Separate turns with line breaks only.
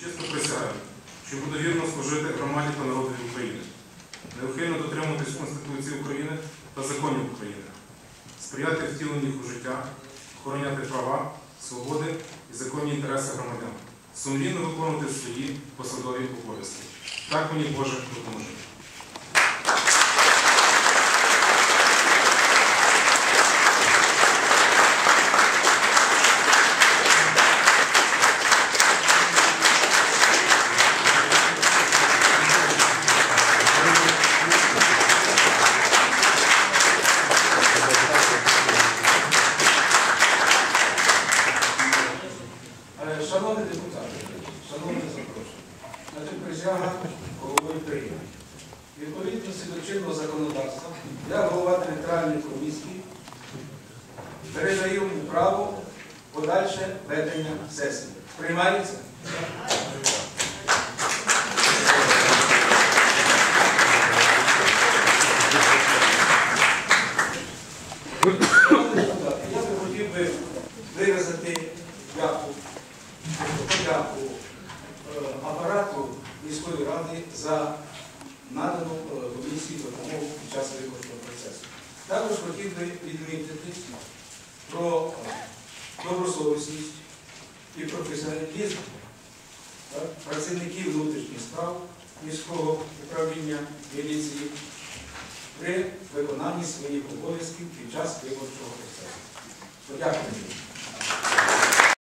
Чесно присягаю, що буду вірно служити громаді та народові України, неухильно дотримуватись Конституції України та законів України, сприяти втіленню їх у життя, охороняти права, свободи і законні інтереси громадян, сумлінно виконувати свої посадові обов'язки. Так мені Боже допоможе.
Присяга голови України. Відповідності до законодавства, я голова територіальної комісії передаю йому право подальше ведення сесії. Приймається? Я би хотів би виразити дяку, подяку міської ради за надану е, комісії допомогу під час виборчого процесу. Також хотів би відмітити про е, добросовісність і професіоналізм е, працівників внутрішніх справ міського управління міліції при виконанні своїх обов'язків під час виборчого процесу. Подякую.